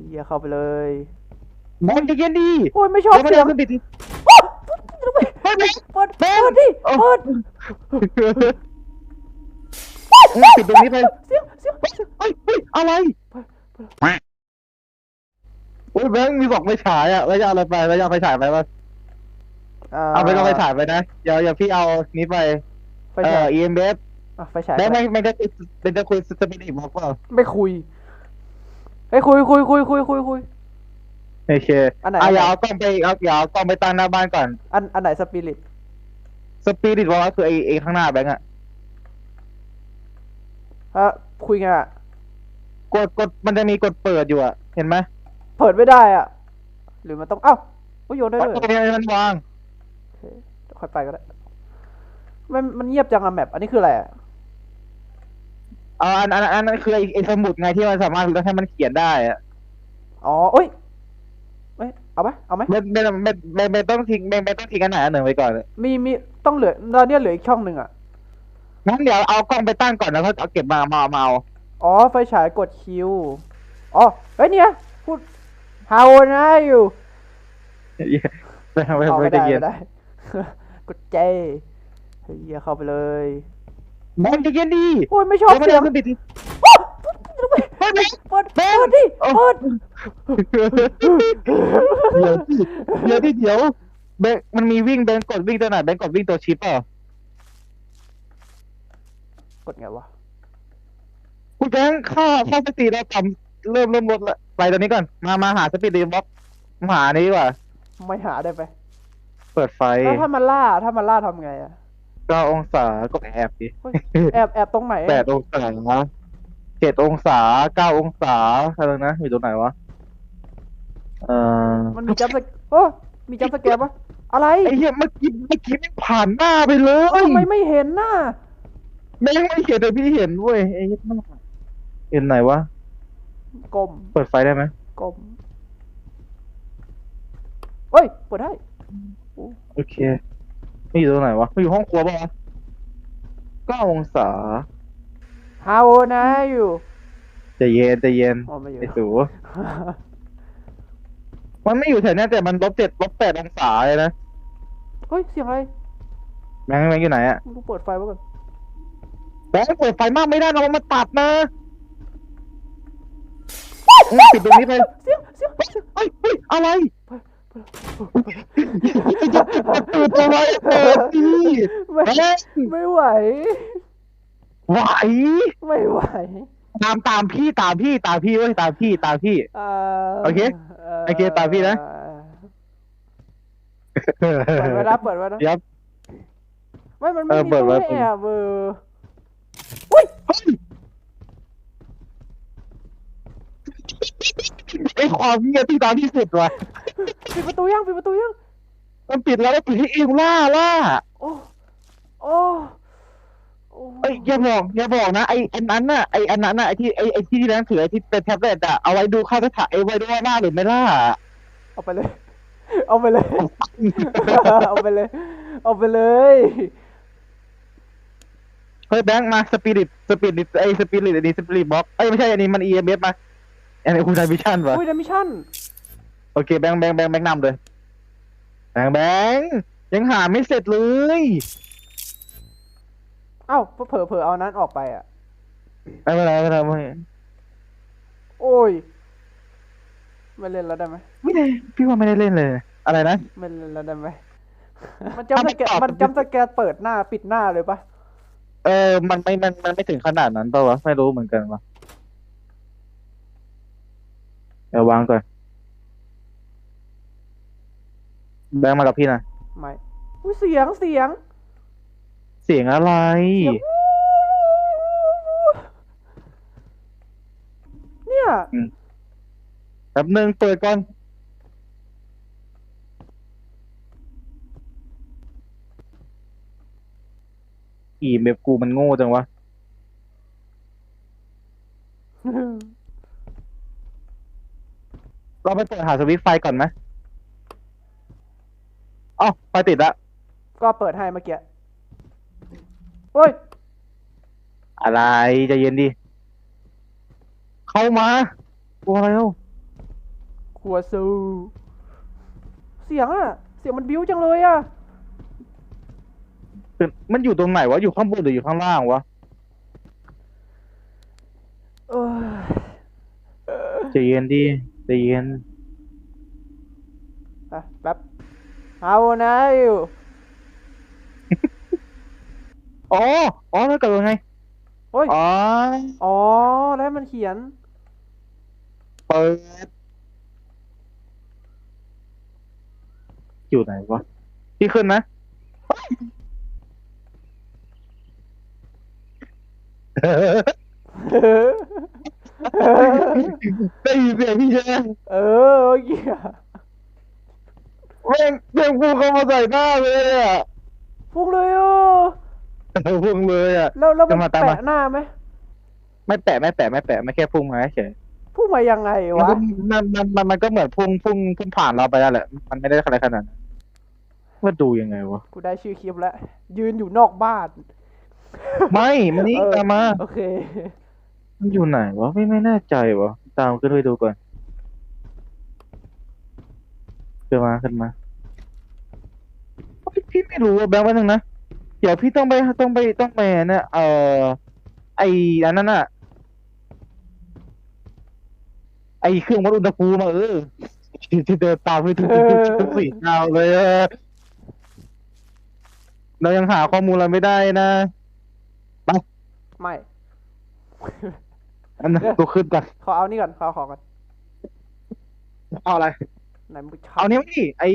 เฮียเข้าไปเลยบอลจะเย็นดีโอ้ยไม่ชอบแล้วมันเสียงขึ้นปิดดิเปิดเฮ้ยเปิดแบงค์เปิดดิโอ้เปิดปิดตรงนี้ไปเสียงเสียงเสียงเฮ้ยเฮ้ยอะไรโอ้ยแบงค์มีบอกไม่ฉายอะแล้วจะเอาอะไรไปแล้วจะเอาไฟฉายไปวะเอาไปก็ไฟฉายไปนะเดี๋ยวเดี๋ยวพี่เอานี้ไปไฟเอ่ฉายอ EMF อะไฟฉายแบงค์ไม่ไม่ได้ไม่ได้คุยสปิริตบอกเปล่าไม่คุย ไอ้ยคุยคุยคุยคุยคุยคุย โอเคอันไหน อะอันไหนอย่าเอากล้องไปเอาอย่าเอากล้องไปตั้งหน้าบ้านก่อน อันอันไหนสปิริตสปิริตบอกว่าคือไอ้ไอ้ข้างหน้าแบงค์อะฮะคุยไงอะกดกดมันจะมีกดเปิดอยู่อะเห็นไหมเปิดไม่ได้อะ หรือมันต้องเอ้าโอ้ยโยนได้ตด้วยรงนี้มันวางโอเคเดี๋ยวค่อยไปก็ได้มันมันเงียบจังอะแมปอันนี้คืออะไรอะ เอาอันอันอันนั้นคือไอ้ไอ้สมุดไงที่มันสามารถให้มันเขียนได้อะอ๋อเอ้ยเอ้ยเอาไหมเอาไหมไม่ไม่ไม่ไม่ไม่ต้องทิ้งไม่ไม่ต้องทิ้งอันไหนอันหนึ่งไว้ก่อนมีมีต้องเหลือตอนเนี้ยเหลืออีกช่องหนึ่งอะงั้นเดี๋ยวเอากล้องไปตั้งก่อนแล้วก็เอาเก็บมามาเอามาเอาอ๋อไฟฉายกดคิวอ๋อเฮ้ยเนี่ยพูด how old are you ไม่ไม่เอาไม่ไม่ได้ได้เย็น ไม่ได้ กดเจเฮียเข้าไปเลย บอลจะเย็นดีโอ้ยไม่ชอบแล้วมันเสียงเอาขึ้นปิดดิโอ๊ยเฮ้ยแบงค์เปิดแบเปิงค์ดดิโอ้เปิดเดี๋ยวดิเดี๋ยวดิเดี๋ยวแบงค์มันมีวิ่งแบงค์กดวิ่งตัวไหนแบงค์กดวิ่งตัวชิปเปล่ากดไงวะคุณแบงค์ค่าค่าสติเราต่ำเริ่มเริ่มลดละไปตัวนี้ก่อน มามาหาสปีดดีบ็อกมาหานี้ดีกว่าไม่หาได้ไป เปิดไฟแล้วถ้ามันล่าถ้ามันล่าทำไงอะ เก้าองศาก็แอบดิเฮ้ยแอบแอบตรงไหนอะแปดองศาเจ็ดองศาเก้าองศาอะไรนะอยู่ตรงไหนวะเอ่อมันมีจัมป์สแกโอ้มีจัมป์สแกร์ปะอะไรไอ้เหี้ยเมื่อกี้เมื่อกี้ไม่งผ่านหน้าไปเลเอ้ายทำไมไม่เห็นน่ะแม่งไม่เห็นแต่พี่เห็นเว้ยไอ้เหี้ยมันเห็นไหนวะกลมเปิดไฟได้ไหมกลมเฮ้ยเปิดได้โอเค ไม่อยู่ตรงไหนวะไม่อยู่ห้องครัวป่ะวะเก้าองศา how old are you ใจะเย็นใจะเย็นอ๋อไม่อยู่ ไอ้สูมันไม่อยู่แถวเนี้ยแต่มันลบเจ็ดลบแปดองศาเลยนะ เฮ้ย เสียงอะไรแม่งแม่งอยู่ไหนอะมึงเปิดไฟไว้ก่อนแบงค์เปิดไฟมากไม่ได้นะมันตัดนะมึงปิดตรงนี้ไปเสียงเสียงเสียงเฮ้ยเฮ้ยอะไร ตื่นทำไมเปิดดิไม่ไม่ไหว ไหว ไม่ไหว ตามตามพี่ตามพี่ตามพี่เว้ยตามพี่ตามพี่โอเคโอเคตามพี่นะเปิดไว้นะเปิดไว้นะยับไม่มันไม่มีตู้ไว้ให้แอบเอออุ้ยเฮ้ยไอความเงียบที่ตามที่สุดว่ะปิดประตูยังปิดประตูยังมันปิดแล้วแล้วปิดให้เองล่าล่าโอ้โอ้โอ้เอ้ยอย่าบอกอย่าบอกนะไออันนั้นน่ะไออันนั้นน่ะไอที่ไอไอที่ที่นั้นถือไอที่เป็นแท็บเล็ตอะเอาไว้ดูค่าสถานไอไว้ดูว่าล่าหรือไม่ล่าเอาไปเลย เอาไปเลย เอาไปเลย เอาไปเลยเฮ้ยแบงค์มาสปิริตสปิริตไอสปิริตอันนี้สปิริตบ็อกเอ้ยไม่ใช่อันนี้มัน EMF มาอันนี้คุณไทวิชั่นวะอุ้ยดมิชั่น โอเคแบงค์แบงค์แบงค์แบงค์นำเลยแบงค์แบงค์ยังหาไม่เสร็จเลย เอ้าเผลอเผลอเอานั้นออกไปอะ ไม่เป็นไรไม่เป็นไรไม่เป็นไรโอ้ย ไม่เล่นแล้วได้ไหมไม่ได้พี่ว่าไม่ได้เล่นเลย อะไรนะ ไม่เล่นแล้วได้ไหม มันจำสแกนถ้าไม่ตอบมันจำสแกนเปิดหน้าปิดหน้าเลยปะเออ มันไม่ มัน มันไม่ถึงขนาดนั้นเปล่าวะ ไม่รู้เหมือนกันวะเดี๋ยววางก่อน แบงค์มากับพี่หนะ ไม่อุ้ยเสียงเสียงเสียงอะไร เสียงเนี่ยแป๊บนึงเปิดก่อน อีเมฟกูมันโง่จังวะ เราไปเปิดหาสวิตช์ไฟก่อนไหม อ๋อไฟติดละก็เปิดให้เมื่อกี้โอ้ย อะไรใจะเย็นดิ เข้ามาตัวอะไรเอ้าหัวซู เสียงอะเสียงมันบิ้วจังเลยอะคือมันอยู่ตรงไหนวะ อยู่ข้างบนหรืออยู่ข้างล่างวะเออใจเย็นดิใจเย็น อะแป๊บ เอานะอยู่อ๋อ อ๋อแล้วเกิดยังไง โอ้ย อ๋อ อ๋อ แล้วมันเขียน เปิด อยู่ไหนวะพี่ขึ้นนะ ได้ยินเสียงพี่ใช่ไหมเออเมื่อกี้อะ แม่งเสียงพูเข้ามาใส่หน้าเลยอะพุ่งเลยอะพุ่งเลยอะแล้วแล้วมันตามมาตามมาแปะหน้าไหมไม่แปะไม่แปะไม่แปะไม่แค่พุ่งมาเฉยพุ่งมายังไงมันวะก็มันมันมันมันก็เหมือนพุ่งพุ่งพุ่งผ่านเราไปแล้วแหละ มันไม่ได้อะไรขนาดนั้นว่าดูยังไงวะกูได้ชื่อคลิปแล้ว ยืนอยู่นอกบ้าน ไม่มันนี่เออตามมาโอเค มันอยู่ไหนวะไม่ไม่แน่ใจวะตามขึ้นไปดูก่อน ขึ้นมาขึ้นมาพี่พี่ไม่รู้ว่าแบงค์ไว้หนึ่งนะ เดี๋ยวพี่ต้องไปต้องไปต้องไปเนี่ยเอ่อไออันนั้นอะไอเครื่องวัดอุณหภูมิอะเออที่เดินตามไปถึงเออถึงสี่ดาวเลยอะเรายังหาข้อมูลอะไรไม่ได้นะไม่ อันนั้นตัวขึ้นก่อนขอเอานี่ก่อนขอเอาของก่อนเอาอะไร ไหนมึงชเอาเนี้ยมาดิไอ้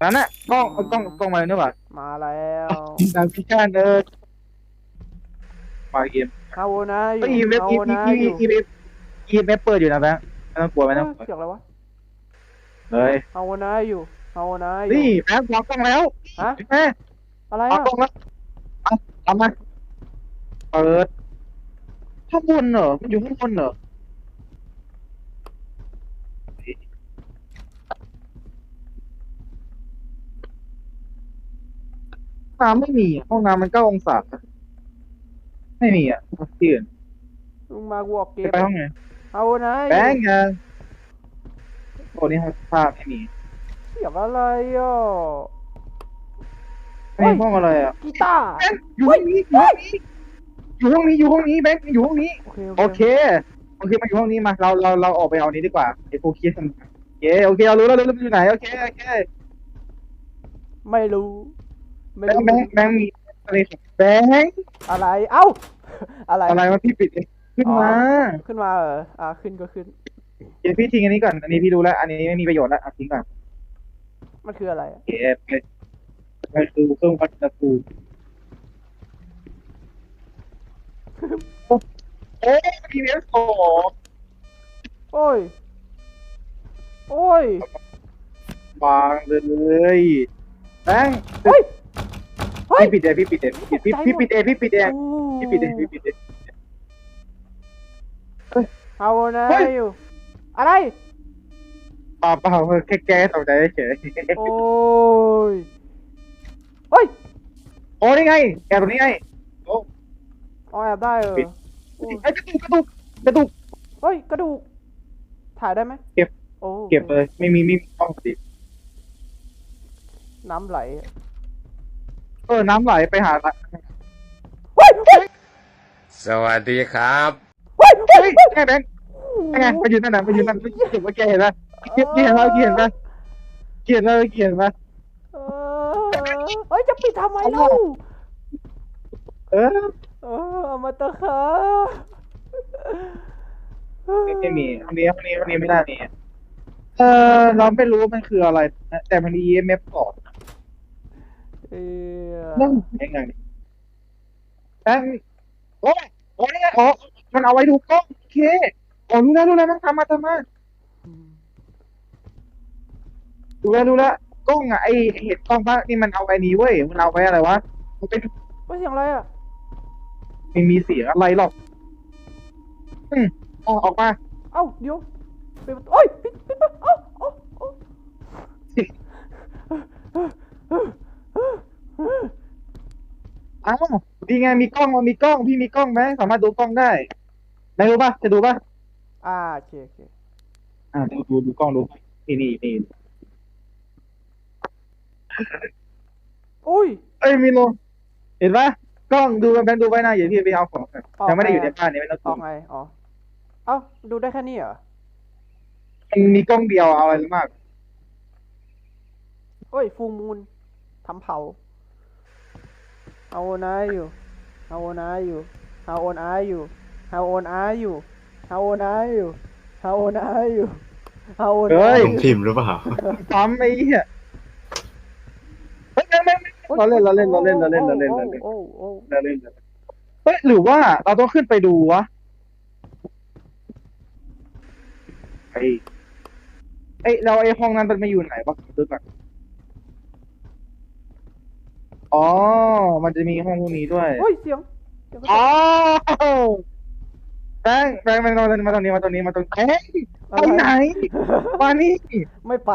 นั่นน่ะกล้องเอากล้องกล้องมาเลยนี่หว่ามาแล้วดาวพิการเออมาเกมเอานะอยู่ก็อีเว็บเอาอีนะอีอยู่อีเว็บอีเว็บเปิดอยู่นะแบงค์ไม่ต้องกลัวไม่ต้องกลัวเสียงอะไรวะเฮ้ยเอานะอยู่เอานะอยู่นี่แบงค์วางกล้องแล้วฮะแม่อะไรวางอะกล้องแล้วเอาเอามาเปิดข้างบนเหรอมันอยู่ข้างบนเหรอห้อง น้ำไม่มีอะห้องน้ำมันเก้าองศาไม่มีอะที่อื่นมึงมากูออกเกไปมห้องไหนเอานะอแบยู่งค์อะโอ้นี่ห้องภาพไม่มีเสียงอะไรอะไม่มีห้องอะไรอะกีตาร์แบงค์อยู่ห้องนี้อยู่ห้องนี้อยู่ห้องนี้อยู่ห้องนี้แบงค์อยู่ห้องนี้ โอเคโอเคโอเคมาอยู่ห้องนี้มาเราเราเราออกไปเอานี้ดีกว่าไอ้พวกคิดมันโอเคโอเคเรารู้แล้วรู้แล้วมันอยู่ไหนโอเคโอเคไม่รู้ ไม่แบงรู้ค์แบงค์แบงค์มีอะไรของแบงค์อะไร เอ้า อะไร อะไรวะพี่ปิดเองขึ้นมาขึ้นมาเอออ่าขึ้นก็ขึ้น เดี๋ยวพี่ทิ้งอันนี้ก่อน อันนี้พี่รู้แล้ว อันนี้ไม่มีประโยชน์แล้วเอาทิ้งก่อนมันคืออะไรโอเคไปไปดูเครื่องวัดอุณหภูมิโอ้พีเอสสองโอ้ย โอ้ย วางเลยแบงค์ เฮ้ยเฮ้ย พี่ปิดเองพี่ปิดเองพี่ปิดพี่ปิดเองพี่ปิดเองพี่ปิดเองพี่ปิดเองเอานะเฮ้ยอยู่ อะไรเปล่าเปล่าแค่แก้ตกใจเฉยโอ้ยเฮ้ยโอ้นี่ไงแกตรงนี้ไงโอ้เอาแอบได้เออปิดโอ้ยไอ้ยกระตุกกระตุกกระตุกเฮ้ยกระดูกถ่ายได้ไหมเก็บโอ้เก็บเลยไม่มีไม่มีต้องติดน้ำไหล เออ น้ำไหลไปหาละเฮ้ยเฮ้ยสวัสดีครับ เฮ้ยเฮ้เฮ้ยยแม่แบงค์ไงไปยืนนั่นน่ะไปยืนนั่นไปยืนว่าแกเห็นไหมเกียเห็นแล้วเกียเห็นไหมเกียเห็นแล้วเกียเห็นไหมเออเฮ้ยจะปิดทำไมเล่าเออเออเอามาตะคะไม่ไม่มีอันนี้อันนี้อันนี้ไม่ได้มีเออเราไม่รู้ว่ามันคืออะไรนะแต่มันมี EMF ก่อน เออนั่งยังไงแบงค์โอ้ยโอ้ยนี่ไงอ๋อมันเอาไว้ดูกล้องโอเคอ๋อรู้แล้วรู้แล้วมันทำมาทำมาดูแลวดูแลวกล้องอะไอไอ้เห็ดกล้องปะนี่มันเอาไว้นี้เว้ยมันเอาไว้อะไรวะมันเป็นว่าเสียงอะไรอะไม่มีเสียงอะไรหรอกอืมเอาออกมา เอ้าเดี๋ยวปิดประตูโอ้ยปิดปิดประตูเอ้าเอ้าเอ้า อ้าวดีไงมีกล้องมันมีกล้องพี่มีกล้องไหมสามารถดูกล้องได้ไหนรู้ปะจะดูปะอ่าโอเคโอเคอ่าดูดูดูกล้องดูนี่นี่นี่อุ้ยเอ้ยมีโลเห็นปะกล้องดูแบงค์ดูไว้นะอย่าพี่ไปเอาของก่อนออกยังไม่ได้ไงอยู่ในอะบ้านนี่ไม่ต้องออกไงอ๋อเอ้าดูได้แค่นี้เหรอมันมีกล้องเดียวเอาอะไรมากเอ้ยฟูมูลทำเผา How old are you How old are you How old are you How old are you How old are you How old are you How old เฮ้ are ยผม you พิมพ์หรือเปล่าปั๊มไอ้เหี้ยเฮ้ยไม่ไม่ไม่เราเล่นเราเล่นเราเล่นเราเล่นเราเล่นเราเล่นโอ้โอ้เราเล่นเราเล่นเฮ้ยหรือว่าเราต้องขึ้นไปดูวะไอ้ไอ้เราไอ้ห้องนั้นมันมาอยู่ไหนวะดูก่อน อ๋อ มันจะมีห้องพวกนี้ด้วยเฮ้ยเสียงเสียงกระจอ๋อกแบงค์แบงค์มันมาตรงมาตรงนี้มาตรงนี้มาตรงเอ้ยไปไหนมานี่ไม่ไป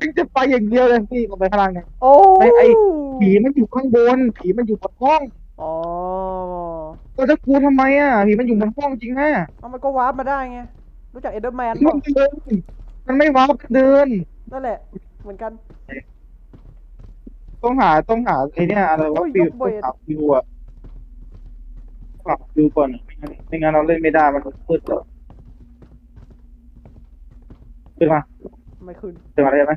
ถึงจะไปอย่างเดียวเลยพี่ลงไปข้างล่างไงโอ้ไอ้ไอ้ ผีมันอยู่ข้างบน ผีมันอยู่บนห้องอ๋อเราจะกลัวทำไมอะผีมันอยู่บนห้องจริงนะเอามันก็วาร์ปมาได้ไง รู้จักเอเดอร์แมนมัป่ะนเดินมันไม่ว้าวมันเดินนั่นแหละ เหมือนกัน ต้องหาต้องหาไอ้เนี่ยอะไรว่าโอ้ยฟิวยกเวต้องทหาฟิวอะหาฟิวก่อนไม่งั้นไม่งั้นเราเล่นไม่ได้มันมืดแล้วขึ้นมาไม่ขึ้นขึ้นมาได้ไหม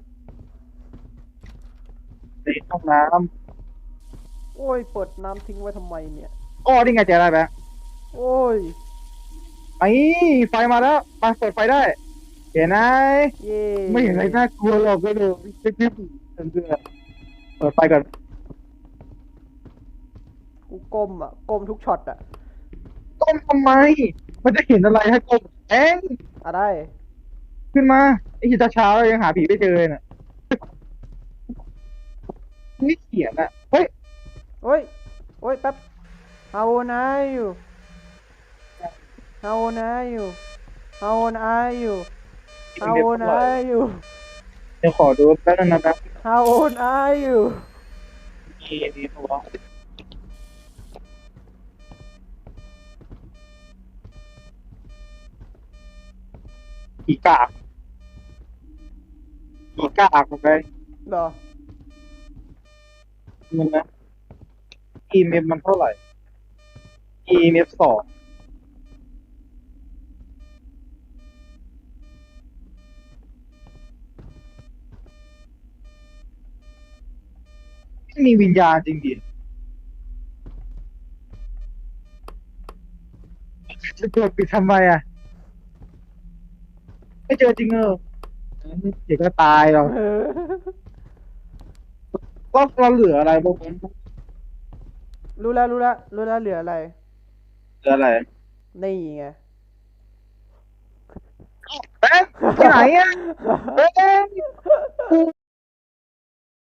ในห้องน้โอ้ยเปิดน้ำทิ้งไว้ทำไมเนี่ยำอ๋อนี่ไงเจออะไรแบงค์โอ้ยไอ้ไฟมาแล้วมาเปิดไฟได้เห็นไหมเย่ไม่เห็นอะไรน่ากลัวหรอกก็ดูจิ๊บๆเพื่อนๆ เปิดไฟก่อนกูก้มอะก้มทุกช็อตอะก้มทำไม มันจะเห็นอะไรให้ก้มเอ็งอะไร ขึ้นมาไอ้หิตาเช้ายังหาผีไม่เจอเลยน่ะนี่เขียนอะเฮ้ยโอ้ยโอ้ยแป๊บ How old are you How old are you How old are you How old are you เดี๋ยวขอดูแป๊บนึงนะแป๊บ How old are you มีมีตัวผีกากผีกากไปเหรอมันนะ EMF มันเท่าไหร่ EMF สอง ไม่มีวิญญาณจริงดิจะกดปิดทำไมอะ ไม่เจอจริงเออเดี๋ยวก็ตายเราเราเราเหลืออะไรบ้างรู้แล้วรู้แล้วรู้แล้วเหลืออะไร เหลืออะไร นี่ไงแป๊บที่ไหนอะเอ้ยกู